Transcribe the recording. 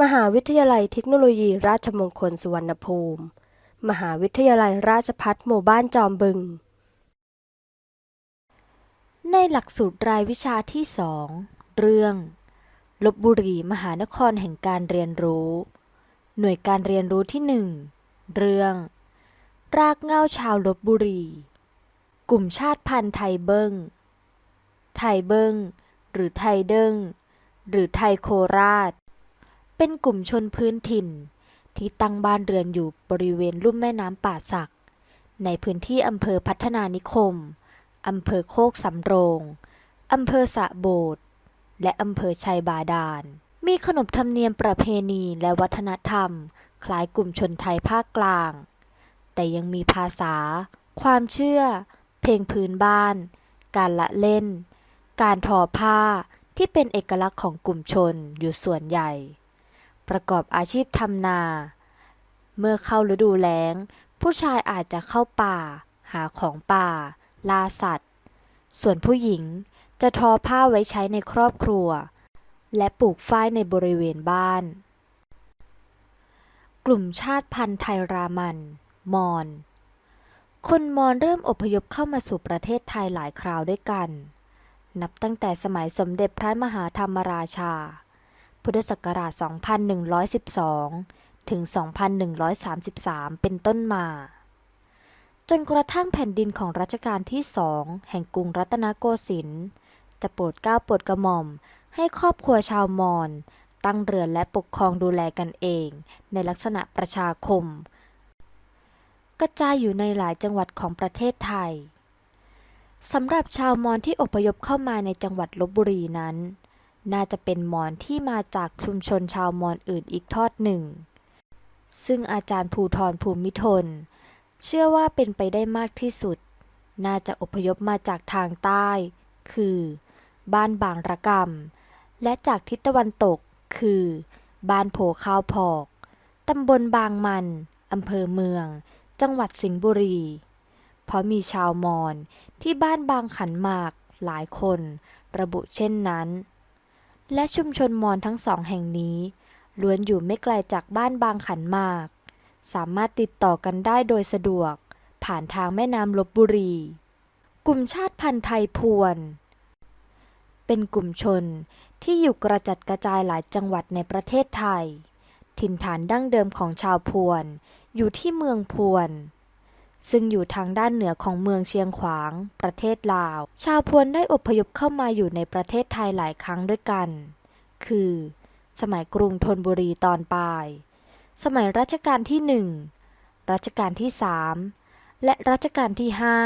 มหาวิทยาลัยเทคโนโลยีราชมงคลสุวรรณภูมิ มหาวิทยาลัยราชภัฏหมู่บ้านจอมบึง ในหลักสูตรรายวิชาที่สองเรื่อง ลบบุรีมหานครแห่งการเรียนรู้ หน่วยการเรียนรู้ที่หนึ่งเรื่อง รากเง้าชาวลบบุรี กลุ่มชาติพันธุ์ไทยเบิ้ง ไทยเบิ้ง หรือไทยเดิ้ง หรือไทยโคราช เป็นกลุ่มชนพื้นถิ่น ที่ตั้งบ้านเรือนอยู่บริเวณลุ่มแม่น้ำป่าสัก ในพื้นที่อำเภอพัฒนานิคม อำเภอโคกสำโรง อำเภอสะโบด และอำเภอชัยบาดาล มีขนบธรรมเนียมประเพณีและวัฒนธรรม คล้ายกลุ่มชนไทยภาคกลาง แต่ยังมีภาษา ความเชื่อ เพลงพื้นบ้าน การละเล่น การทอผ้าที่เป็นเอกลักษณ์ของกลุ่มชนอยู่ส่วนใหญ่ ประกอบอาชีพทำนา เมื่อเข้าฤดูแล้ง ผู้ชายอาจจะเข้าป่า หาของป่า ล่าสัตว์ ส่วนผู้หญิงจะทอผ้าไว้ใช้ในครอบครัว และปลูกฝ้ายในบริเวณบ้าน กลุ่มชาติพันธุ์ไทยรามัน มอญคนมอญเริ่มอพยพเข้ามาสู่ประเทศไทยหลายคราวด้วยกัน นับตั้งแต่สมัยสมเด็จพระมหาธรรมราชา พุทธศักราช 2112 ถึง 2133 เป็นต้นมา จนกระทั่งแผ่นดินของรัชกาลที่สองแห่งกรุงรัตนโกสินทร์จะโปรดเกล้าโปรดกระหม่อม ให้ครอบครัวชาวมอญตั้งเรือนและปกครองดูแลกันเอง ในลักษณะประชาคม กระจายอยู่ในหลายจังหวัดของประเทศไทยสำหรับชาวมอญที่อพยพเข้ามาในจังหวัดลบบุรีนั้น น่าจะเป็นมอญที่มาจากชุมชนชาวมอญอื่นอีกทอดหนึ่ง ซึ่งอาจารย์ภูธรภูมิทน เชื่อว่าเป็นไปได้มากที่สุด น่าจะอพยพมาจากทางใต้ คือ บ้านบางระกำและจากทิศตะวันตก คือ บ้านโพข้าวพอกตำบลบางมันอำเภอเมือง จังหวัดสิงห์บุรี เพราะมีชาวมอญที่บ้านบางขันหมากหลายคน ระบุเช่นนั้น และชุมชนมอญทั้งสองแห่งนี้ล้วนอยู่ไม่ไกลจากบ้านบางขันมาก สามารถติดต่อกันได้โดยสะดวก ผ่านทางแม่น้ำลบบุรี กลุ่มชาติพันธุ์ไทยพวน เป็นกลุ่มชนที่อยู่กระจัดกระจายหลายจังหวัดในประเทศไทย ถิ่นฐานดั้งเดิมของชาวพวน อยู่ที่เมืองพวน ซึ่งอยู่ทางด้านเหนือของเมืองเชียงขวาง ประเทศลาว ชาวพวนได้อพยพเข้ามาอยู่ในประเทศไทยหลายครั้งด้วยกัน คือ สมัยกรุงธนบุรีตอนปลาย สมัยรัชกาลที่หนึ่งรัชกาลที่สามและรัชกาลที่ห้า